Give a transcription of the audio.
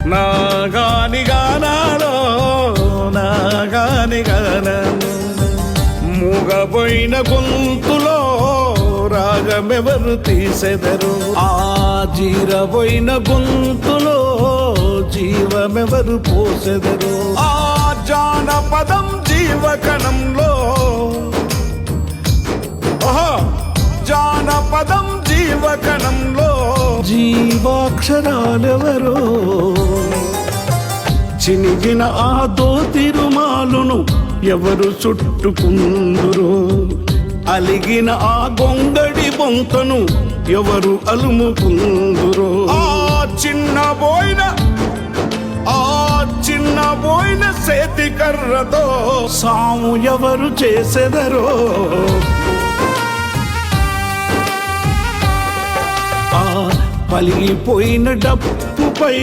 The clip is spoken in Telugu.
నాగాని గానాలో నాగాని గానాలో మూగబోయిన గొంతులో రాగమెవరు తీసెదరు? ఆ జీరబోయిన గొంతులో జీవమెవరు పోసెదరు? ఆ జానపదం జీవకణంలో ఓహో జానపదం జీవకణంలో జీవాక్షరాలెవరో చినిగిన ఆ దోతిరుమాలును ఎవరు చుట్టుకుందురో? అలిగిన ఆ గొంగడి బొంతను ఎవరు అలుముకుందురో? ఆ చిన్న బోయిన ఆ చిన్న బోయిన సేతి కర్రతో సాము ఎవరు చేసెదరో? ఆ పలిగిపోయిన డప్పుపై